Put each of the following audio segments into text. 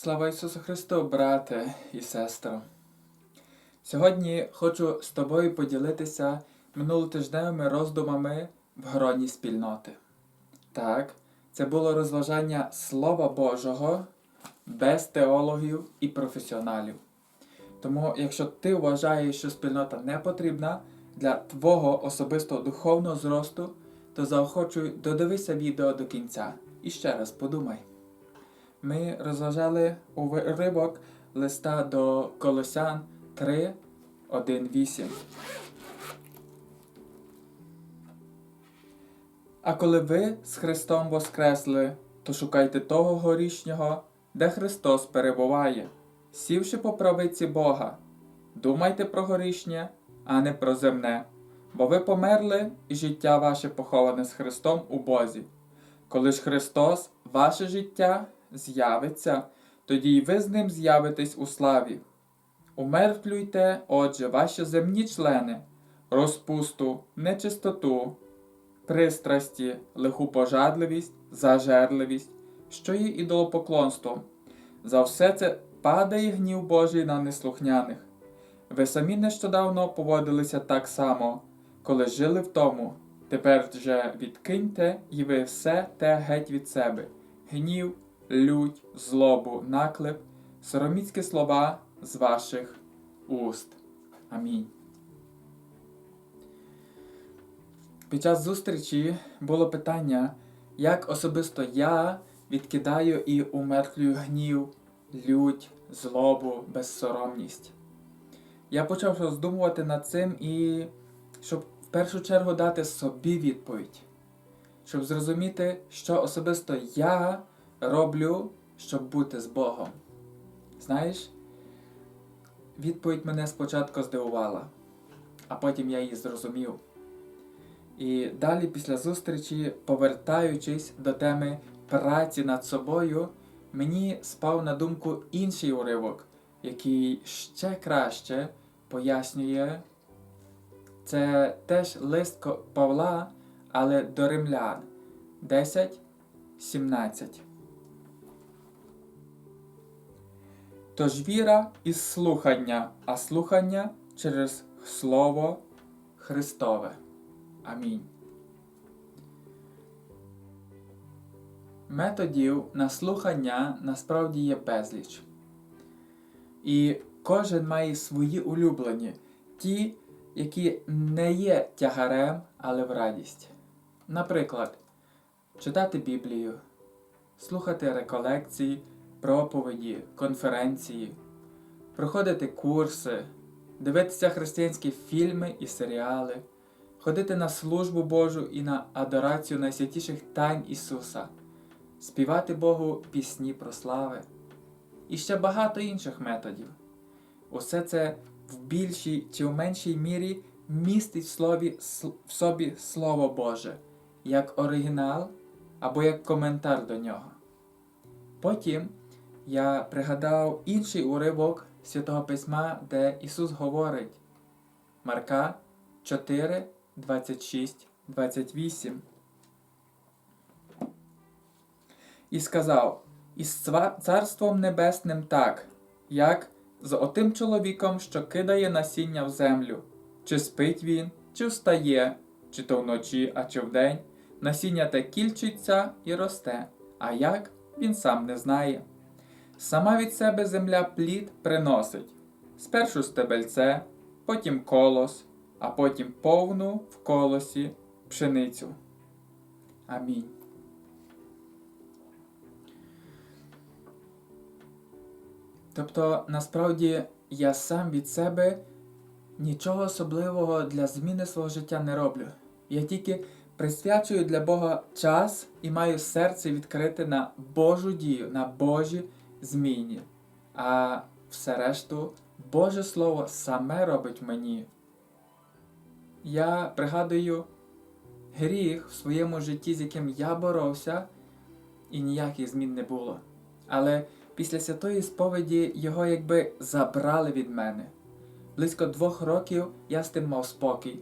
Слава Ісусу Христу, брате і сестро! Сьогодні хочу з тобою поділитися минулотижневими роздумами в гроні спільноти. Так, це було розважання Слова Божого без теологів і професіоналів. Тому, якщо ти вважаєш, що спільнота не потрібна для твого особистого духовного зросту, то заохочую додивися відео до кінця і ще раз подумай. Ми розважали уривок листа до Колосян 3, 1, 8. А коли ви з Христом воскресли, то шукайте того горішнього, де Христос перебуває, сівши по правиці Бога. Думайте про горішнє, а не про земне, бо ви померли, і життя ваше поховане з Христом у Бозі. Коли ж Христос, ваше життя, з'явиться, тоді й ви з ним з'явитесь у славі. Умертвлюйте, отже, ваші земні члени, розпусту, нечистоту, пристрасті, лиху пожадливість, зажерливість, що є ідолопоклонством. За все це падає гнів Божий на неслухняних. Ви самі нещодавно поводилися так само, коли жили в тому. Тепер же відкиньте і ви все те геть від себе: гнів, лють, злобу, наклеп, сороміцькі слова з ваших уст. Амінь. Під час зустрічі було питання, як особисто я відкидаю і умертвлюю гнів, лють, злобу, безсоромність. Я почав роздумувати над цим і щоб в першу чергу дати собі відповідь, щоб зрозуміти, що особисто я роблю, щоб бути з Богом. Знаєш, відповідь мене спочатку здивувала, а потім я її зрозумів. І далі, після зустрічі, повертаючись до теми праці над собою, мені спав на думку інший уривок, який ще краще пояснює. Це теж лист Павла, але до римлян 10, Тож віра із слухання, а слухання через Слово Христове. Амінь. Методів на слухання насправді є безліч. І кожен має свої улюблені, ті, які не є тягарем, але в радість. Наприклад, читати Біблію, слухати реколекції, проповіді, конференції, проходити курси, дивитися християнські фільми і серіали, ходити на службу Божу і на адорацію найсвятіших тайн Ісуса, співати Богу пісні про слави і ще багато інших методів. Усе це в більшій чи в меншій мірі містить в, слові, в собі Слово Боже, як оригінал або як коментар до нього. Потім я пригадав інший уривок Святого Письма, де Ісус говорить Марка 4, 26, 28. І сказав: Із Царством Небесним так, як з отим чоловіком, що кидає насіння в землю, чи спить він, чи встає, чи то вночі, а чи вдень, насіння те кільчиться і росте, а як він сам не знає. Сама від себе земля плід приносить спершу стебельце, потім колос, а потім повну в колосі пшеницю. Амінь. Тобто, насправді, я сам від себе нічого особливого для зміни свого життя не роблю. Я тільки присвячую для Бога час і маю серце відкрите на Божу дію, на Божі зміни. А все решту Боже Слово саме робить мені. Я пригадую гріх в своєму житті, з яким я боровся, і ніяких змін не було. Але після святої сповіді його якби забрали від мене. Близько двох років я з тим мав спокій.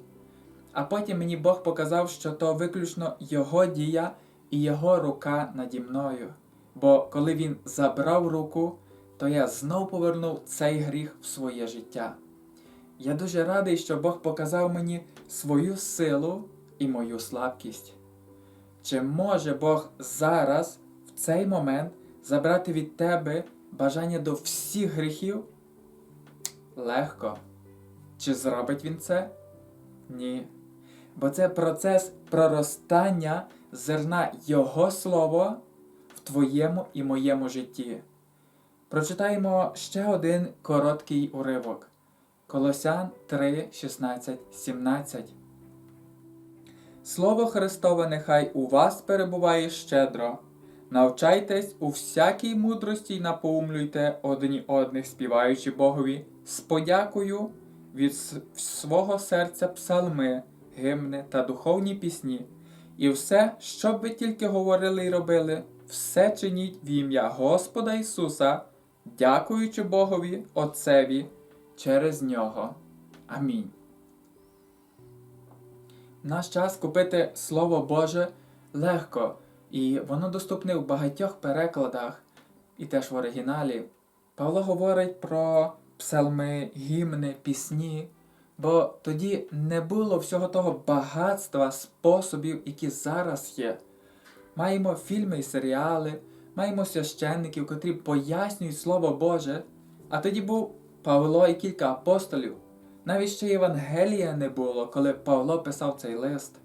А потім мені Бог показав, що то виключно Його дія і Його рука наді мною. Бо коли він забрав руку, то я знов повернув цей гріх в своє життя. Я дуже радий, що Бог показав мені свою силу і мою слабкість. Чи може Бог зараз, в цей момент, забрати від тебе бажання до всіх гріхів? Легко. Чи зробить він це? Ні. Бо це процес проростання зерна Його Слова твоєму і моєму житті. Прочитаємо ще один короткий уривок. Колосян 3, 16, 17. Слово Христове нехай у вас перебуває щедро. Навчайтесь у всякій мудрості й напоумлюйте одні одних, співаючи Богові з подякою від свого серця псалми, гимни та духовні пісні. І все, що ви тільки говорили й робили, все чиніть в ім'я Господа Ісуса, дякуючи Богові Отцеві через Нього. Амінь. Наш час купити Слово Боже легко, і воно доступне в багатьох перекладах, і теж в оригіналі. Павло говорить про псалми, гімни, пісні, бо тоді не було всього того багатства способів, які зараз є. Маємо фільми і серіали, маємо священників, котрі пояснюють Слово Боже, а тоді був Павло і кілька апостолів. Навіть ще Євангелія не було, коли Павло писав цей лист.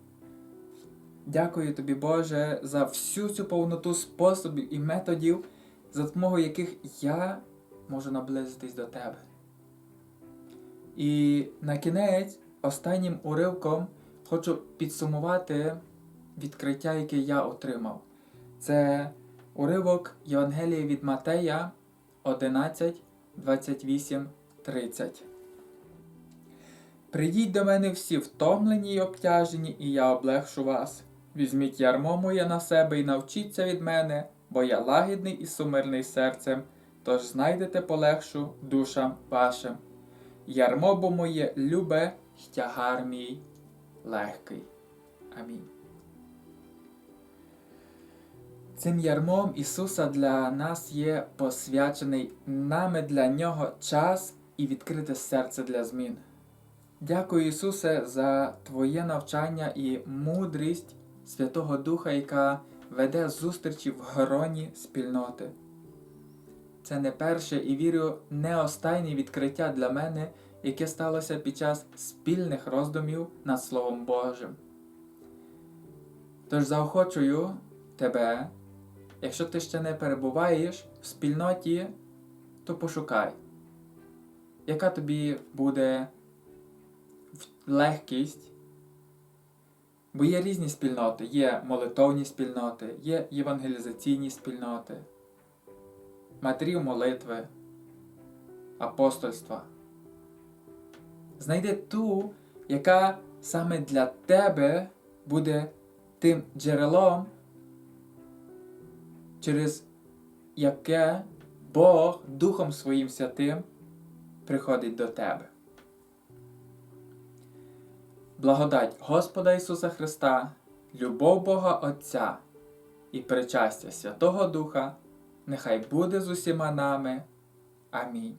Дякую тобі, Боже, за всю цю повноту способів і методів, за допомогою яких я можу наблизитись до тебе. І на кінець, останнім уривком, хочу підсумувати відкриття, яке я отримав. Це уривок Євангелія від Матея 11, 28, 30. Придіть до мене всі втомлені й обтяжені, і я облегшу вас. Візьміть ярмо моє на себе і навчіться від мене, бо я лагідний і сумирний серцем, тож знайдете полегшу душам вашим. Ярмо бо моє любе, тягар мій легкий. Амінь. Цим ярмом Ісуса для нас є посвячений нами для Нього час і відкрите серце для змін. Дякую, Ісусе, за Твоє навчання і мудрість Святого Духа, яка веде зустрічі в гроні спільноти. Це не перше і вірю, не останнє відкриття для мене, яке сталося під час спільних роздумів над Словом Божим. Тож заохочую тебе, якщо ти ще не перебуваєш в спільноті, то пошукай, яка тобі буде легкість. Бо є різні спільноти, є молитовні спільноти, є євангелізаційні спільноти, матерів молитви, апостольства. Знайди ту, яка саме для тебе буде тим джерелом, через яке Бог Духом Своїм Святим приходить до тебе. Благодать Господа Ісуса Христа, любов Бога Отця і причастя Святого Духа нехай буде з усіма нами. Амінь.